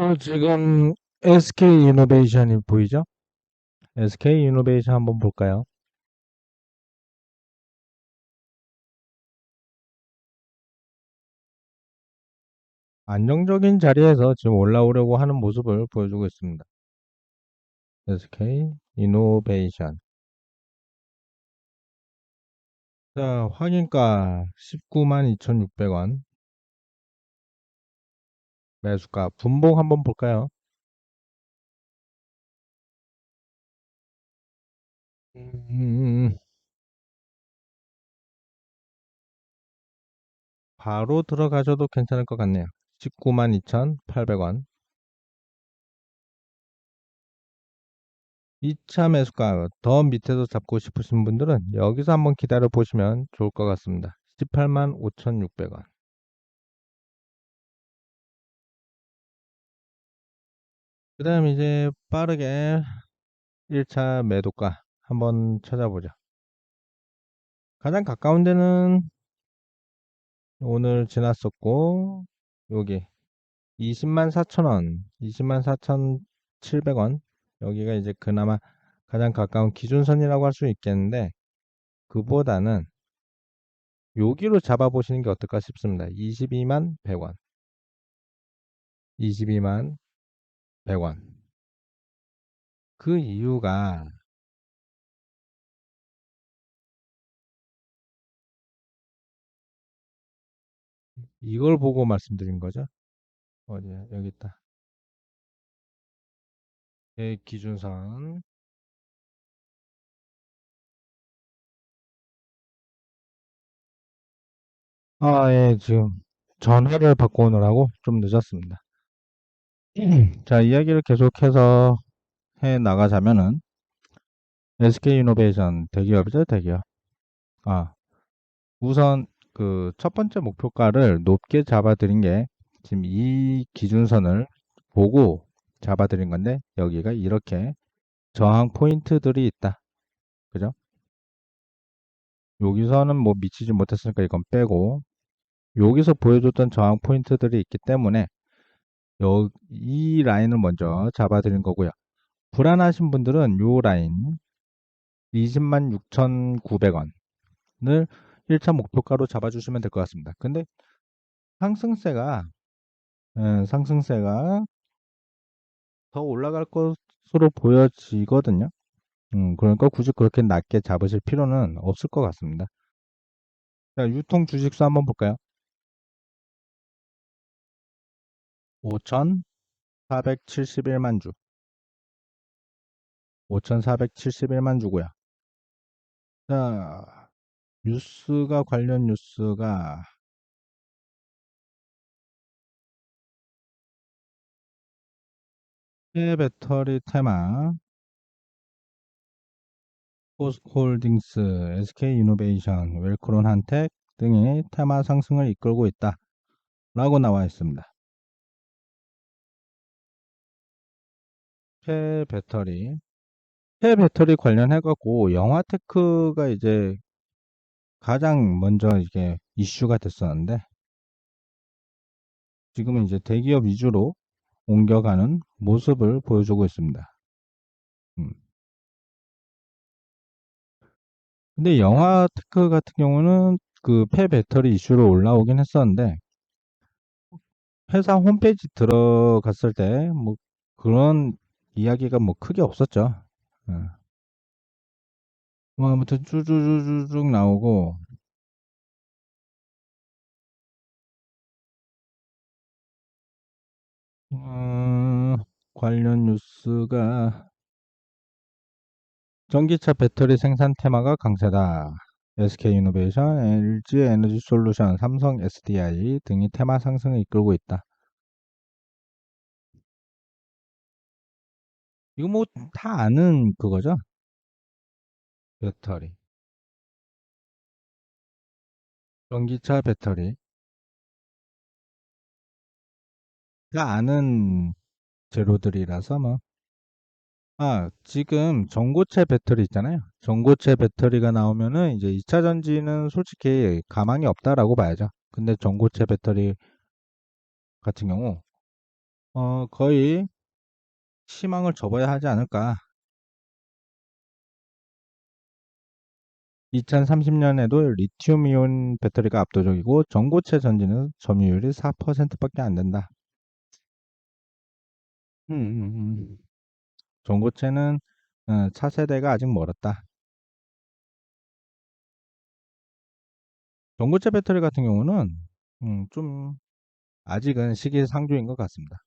어, 지금 SK 이노베이션이 보이죠? SK 이노베이션 한번 볼까요? 안정적인 자리에서 지금 올라오려고 하는 모습을 보여주고 있습니다. SK 이노베이션. 자, 확인가 19만 2,600원. 매수가 분봉 한번 볼까요? 음, 바로 들어가셔도 괜찮을 것 같네요. 19만 2,800원. 2차 매수가 더 밑에서 잡고 싶으신 분들은 여기서 한번 기다려 보시면 좋을 것 같습니다. 18만 5,600원. 그 다음 이제 빠르게 1차 매도가 한번 찾아보죠. 가장 가까운 데는 오늘 지났었고 여기 20만 4천원 20만 4,700원 여기가 이제 그나마 가장 가까운 기준선이라고 할 수 있겠는데 그보다는 여기로 잡아보시는 게 어떨까 싶습니다. 22만 100원 22만 100 원 그 이유가 이걸 보고 말씀드린 거죠. 어디야? 여기 있다. 예, 기준선. 아, 예, 지금 전화를 받고 오느라고 좀 늦었습니다. 자, 이야기를 계속해서 해 나가자면은 SK이노베이션 대기업이죠, 대기업. 아, 우선 그 첫 번째 목표가를 높게 잡아드린 게 지금 이 기준선을 보고 잡아드린 건데 여기가 이렇게 저항 포인트들이 있다. 그죠? 여기서는 뭐 미치지 못했으니까 이건 빼고 여기서 보여줬던 저항 포인트들이 있기 때문에 여, 이 라인을 먼저 잡아드린 거고요. 불안하신 분들은 요 라인 20만 6,900원을 1차 목표가로 잡아주시면 될 것 같습니다. 근데 상승세가 예, 상승세가 더 올라갈 것으로 보여지거든요. 음, 그러니까 굳이 그렇게 낮게 잡으실 필요는 없을 것 같습니다. 자, 유통 주식수 한번 볼까요? 5,471만 주. 5,471만 주고요. 자, 뉴스가 관련 뉴스가 새 배터리 테마 포스코홀딩스, SK이노베이션, 웰크론 한텍 등이 테마 상승을 이끌고 있다. 라고 나와 있습니다. 폐 배터리. 폐 배터리 관련해 갖고 영화테크가 이제 가장 먼저 이게 이슈가 됐었는데 지금은 이제 대기업 위주로 옮겨가는 모습을 보여주고 있습니다. 음. 근데 영화 테크 같은 경우는 그 폐 배터리 이슈로 올라오긴 했었는데 회사 홈페이지 들어갔을 때 뭐 그런 이야기가 뭐 크게 없었죠. 예. 뭐 아무튼 쭈쭈쭈쭈쭉 나오고 어, 관련 뉴스가 전기차 배터리 생산 테마가 강세다. SK이노베이션, LG 에너지솔루션, 삼성 SDI 등이 테마 상승을 이끌고 있다. 이거 뭐 다 아는 그거죠? 배터리. 전기차 배터리. 다 아는 재료들이라서 뭐. 아, 지금 전고체 배터리 있잖아요. 전고체 배터리가 나오면은 이제 2차 전지는 솔직히 가망이 없다라고 봐야죠. 근데 전고체 배터리 같은 경우 어, 거의 희망을 접어야 하지 않을까. 2030년에도 리튬이온 배터리가 압도적이고 전고체 전지는 점유율이 4%밖에 안 된다. 음, 음, 음. 전고체는 어, 차세대가 아직 멀었다. 전고체 배터리 같은 경우는 음, 좀 아직은 시기상조인 것 같습니다.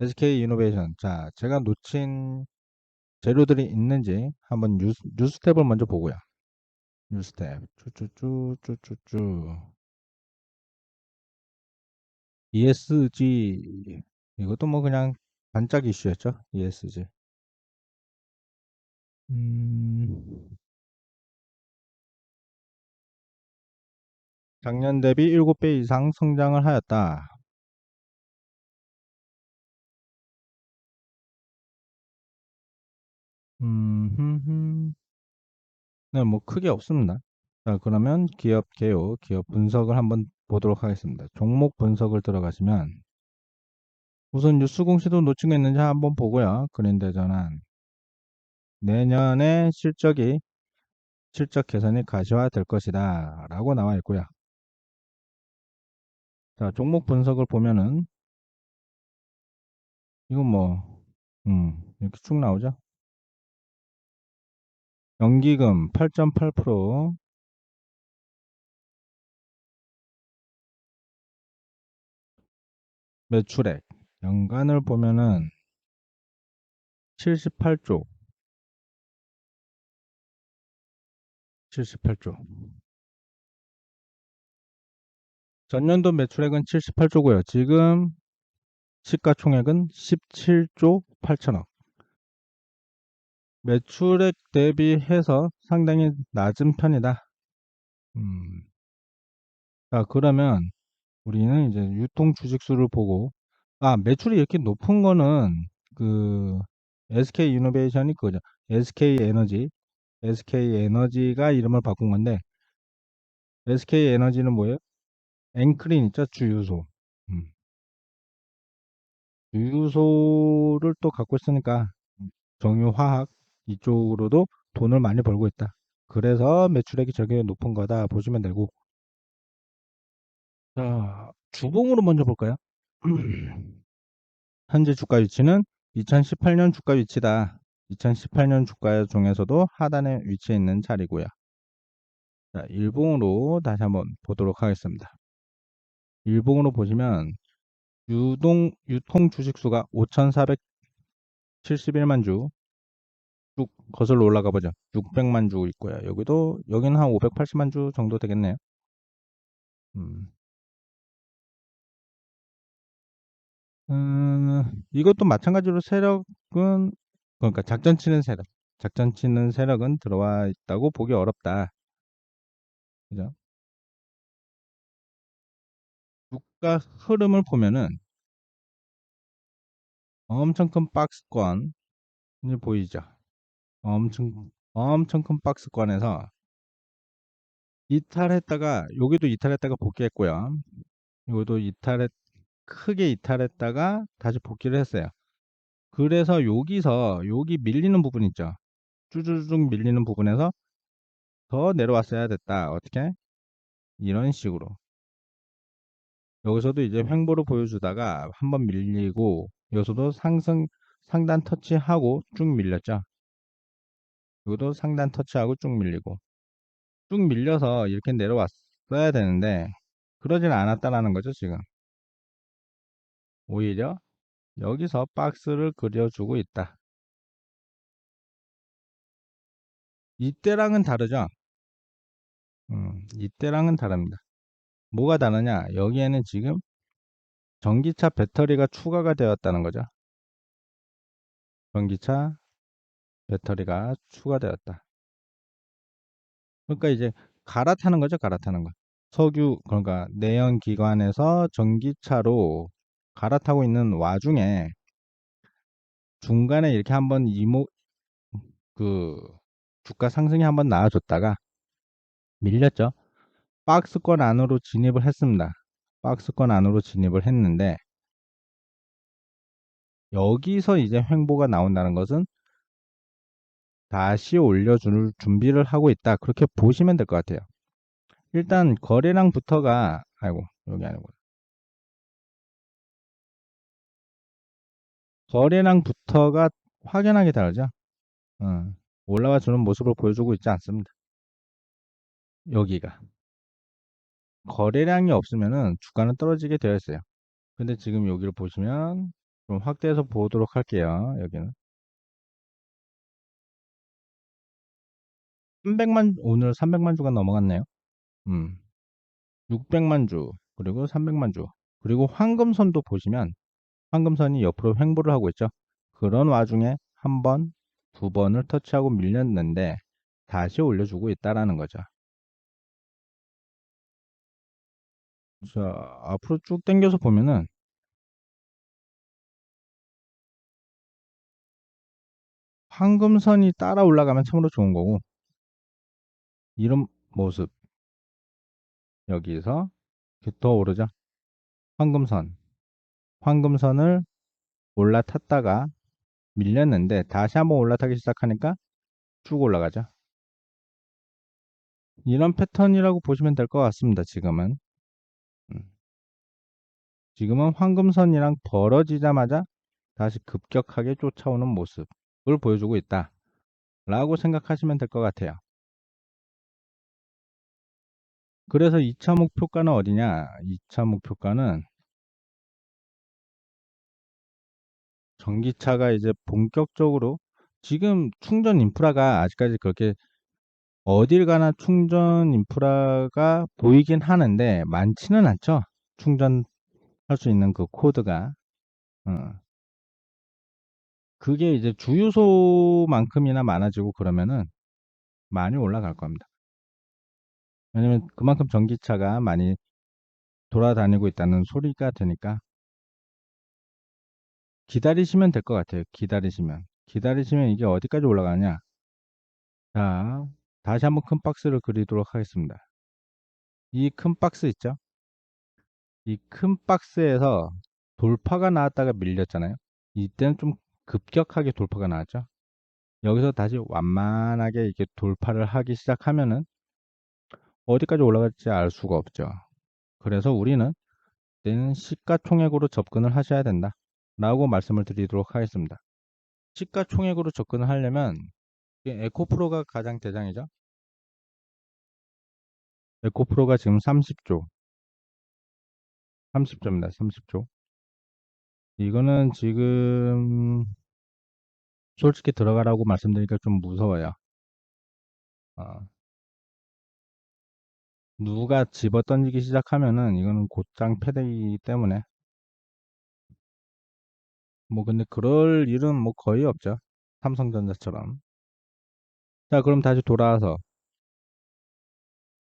SK 이노베이션. 자, 제가 놓친 재료들이 있는지 한번 뉴스, 뉴스탭을 먼저 보고요. 뉴스탭. 쭈쭈쭈쭈쭈쭈. ESG. 이것도 뭐 그냥 반짝 이슈였죠. ESG. 음, 작년 대비 7배 이상 성장을 하였다. 네, 뭐 크게 없습니다. 자, 그러면 기업 개요, 기업 분석을 한번 보도록 하겠습니다. 종목 분석을 들어가시면 우선 뉴스 공시도 있는지 한번 보고요. 그린대전환 내년에 실적이 실적 개선이 가시화될 것이다 라고 나와 있고요. 자, 종목 분석을 보면은 이건 뭐 음, 이렇게 쭉 나오죠. 연기금 8.8% 매출액. 연간을 보면은 78조. 78조. 전년도 매출액은 78조고요. 지금 시가총액은 17조 8천억 매출액 대비해서 상당히 낮은 편이다. 음. 자, 그러면 우리는 이제 유통 주식수를 보고 아, 매출이 이렇게 높은 거는 그 SK 이노베이션이 그거죠. SK 에너지. SK 에너지가 이름을 바꾼 건데 SK 에너지는 뭐예요? 앵크린 있죠? 주유소. 음. 주유소를 또 갖고 있으니까 정유화학 이쪽으로도 돈을 많이 벌고 있다. 그래서 매출액이 저게 높은 거다 보시면 되고 자, 주봉으로 먼저 볼까요? 현재 주가 위치는 2018년 주가 위치다. 2018년 주가 중에서도 하단에 위치해 있는 자리고요. 자, 일봉으로 다시 한번 보도록 하겠습니다. 일봉으로 보시면 유동 유통 주식수가 5,471만 주 쭉 거슬러 올라가 보죠. 600만 주 있고요. 여기도 여기는 한 580만 주 정도 되겠네요. 음. 음, 이것도 마찬가지로 세력은 그러니까 작전 치는 세력, 작전 치는 세력은 들어와 있다고 보기 어렵다. 그죠? 주가 흐름을 보면은 엄청 큰 박스권이 보이죠? 엄청 엄청 큰 박스권에서 이탈했다가 여기도 이탈했다가 복귀했고요. 이것도 이탈했 크게 이탈했다가 다시 복귀를 했어요. 그래서 여기서 여기 밀리는 부분 있죠. 쭈쭈쭈 밀리는 부분에서 더 내려왔어야 됐다. 어떻게? 이런 식으로. 여기서도 이제 횡보를 보여주다가 한번 밀리고 여기서도 상승 상단 터치하고 쭉 밀렸죠. 여기도 상단 터치하고 쭉 밀리고. 쭉 밀려서 이렇게 내려왔어야 되는데 그러진 않았다라는 거죠 지금. 오히려 여기서 박스를 그려주고 있다. 이때랑은 다르죠? 음, 이때랑은 다릅니다. 뭐가 다르냐? 여기에는 지금 전기차 배터리가 추가가 되었다는 거죠. 전기차 배터리가 추가되었다 그러니까 이제 갈아타는 거죠 갈아타는 거 석유 그러니까 내연 기관에서 전기차로 갈아타고 있는 와중에 중간에 이렇게 한번 이모 그 주가 상승이 한번 나와줬다가 밀렸죠. 박스권 안으로 진입을 했습니다. 박스권 안으로 진입을 했는데 여기서 이제 횡보가 나온다는 것은 다시 올려줄 준비를 하고 있다. 그렇게 보시면 될 것 같아요. 일단 거래량부터가 아이고 여기 아니고 거래량부터가 확연하게 다르죠. 어, 올라와 주는 모습을 보여주고 있지 않습니다. 여기가 거래량이 없으면은 주가는 떨어지게 되어 있어요. 근데 지금 여기를 보시면 좀 확대해서 보도록 할게요. 여기는 300만 오늘 300만 주가 넘어갔네요. 음. 600만 주 그리고 300만 주 그리고 황금선도 보시면 황금선이 옆으로 횡보를 하고 있죠. 그런 와중에 한 번, 두 번을 터치하고 밀렸는데 다시 올려주고 있다라는 거죠. 자, 앞으로 쭉 당겨서 보면은 황금선이 따라 올라가면 참으로 좋은 거고 이런 모습 여기서 더 오르죠. 황금선 황금선을 올라탔다가 밀렸는데 다시 한번 올라타기 시작하니까 쭉 올라가죠. 이런 패턴이라고 보시면 될 것 같습니다. 지금은 음. 지금은 황금선이랑 벌어지자마자 다시 급격하게 쫓아오는 모습을 보여주고 있다. 라고 생각하시면 될 것 같아요. 그래서 2차 목표가는 어디냐? 2차 목표가는 전기차가 이제 본격적으로 지금 충전 인프라가 아직까지 그렇게 어딜 가나 충전 인프라가 보이긴 하는데 많지는 않죠. 충전할 수 있는 그 코드가. 어. 그게 이제 주유소만큼이나 많아지고 그러면은 많이 올라갈 겁니다. 왜냐면 그만큼 전기차가 많이 돌아다니고 있다는 소리가 되니까 기다리시면 될 것 같아요. 기다리시면. 기다리시면 이게 어디까지 올라가냐. 자, 다시 한번 큰 박스를 그리도록 하겠습니다. 이 큰 박스 있죠? 이 큰 박스에서 돌파가 나왔다가 밀렸잖아요. 이때는 좀 급격하게 돌파가 나왔죠. 여기서 다시 완만하게 이렇게 돌파를 하기 시작하면은 어디까지 올라갈지 알 수가 없죠. 그래서 우리는 이때는 시가총액으로 접근을 하셔야 된다. 라고 말씀을 드리도록 하겠습니다. 시가총액으로 접근을 하려면 에코프로가 가장 대장이죠. 에코프로가 지금 30조 30조입니다. 30조 이거는 지금 솔직히 들어가라고 말씀드리니까 좀 무서워요. 어. 누가 집어 던지기 시작하면은 이거는 곧장 패대이기 때문에 뭐 근데 그럴 일은 뭐 거의 없죠. 삼성전자처럼. 자, 그럼 다시 돌아와서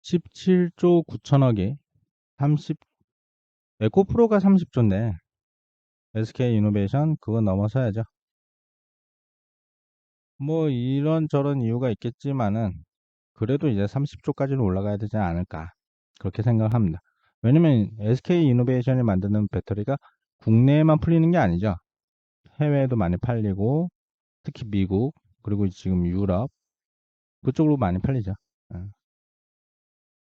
17조 9천억이 30 에코프로가 30조인데 SK 이노베이션 그거 넘어서야죠. 뭐 이런 저런 이유가 있겠지만은 그래도 이제 30조까지는 올라가야 되지 않을까 그렇게 생각합니다. 왜냐면 SK 이노베이션이 만드는 배터리가 국내에만 풀리는 게 아니죠. 해외에도 많이 팔리고 특히 미국 그리고 지금 유럽 그쪽으로 많이 팔리죠. 예.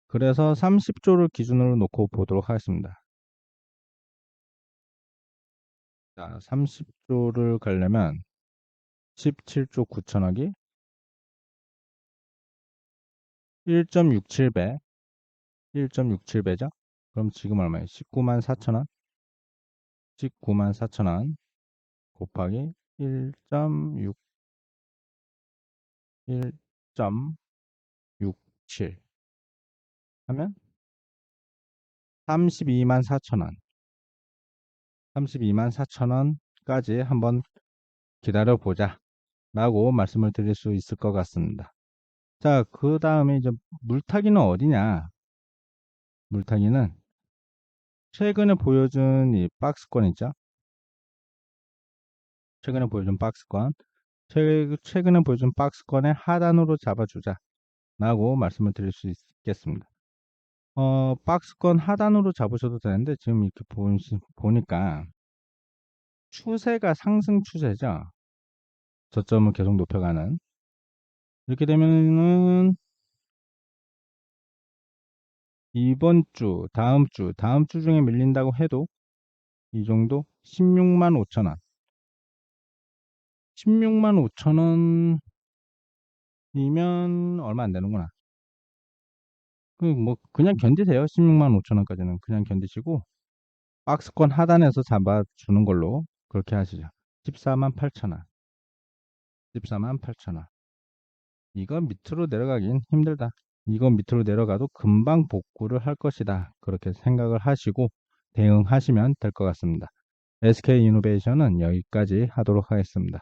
그래서 30조를 기준으로 놓고 보도록 하겠습니다. 자, 30조를 가려면 17조 9천억이 1.67배 1.67배죠? 그럼 지금 얼마예요? 19만 4천원 19만 4천원 곱하기 1.6 1.67 하면 32만 4천원 32만 4천원까지 한번 기다려 보자 라고 말씀을 드릴 수 있을 것 같습니다 자 그 다음에 이제 물타기는 어디냐 물타기는 최근에 보여준 이 박스권 있죠 최근에 보여준 박스권 최근에 보여준 박스권의 하단으로 잡아주자 라고 말씀을 드릴 수 있겠습니다 어, 박스권 하단으로 잡으셔도 되는데 지금 이렇게 보시, 보니까 추세가 상승 추세죠. 저점을 계속 높여가는. 이렇게 되면은 이번 주, 다음 주, 다음 주 중에 밀린다고 해도 이 정도 16만 5천 원. 16만 5천 원이면 얼마 안 되는구나. 그뭐 그냥 견디세요. 16만 5천 원까지는 그냥 견디시고 박스권 하단에서 잡아주는 걸로 그렇게 하시죠. 14만 8천 원. 14만 8천 원. 이거 밑으로 내려가긴 힘들다. 이거 밑으로 내려가도 금방 복구를 할 것이다. 그렇게 생각을 하시고 대응하시면 될 것 같습니다. SK 이노베이션은 여기까지 하도록 하겠습니다.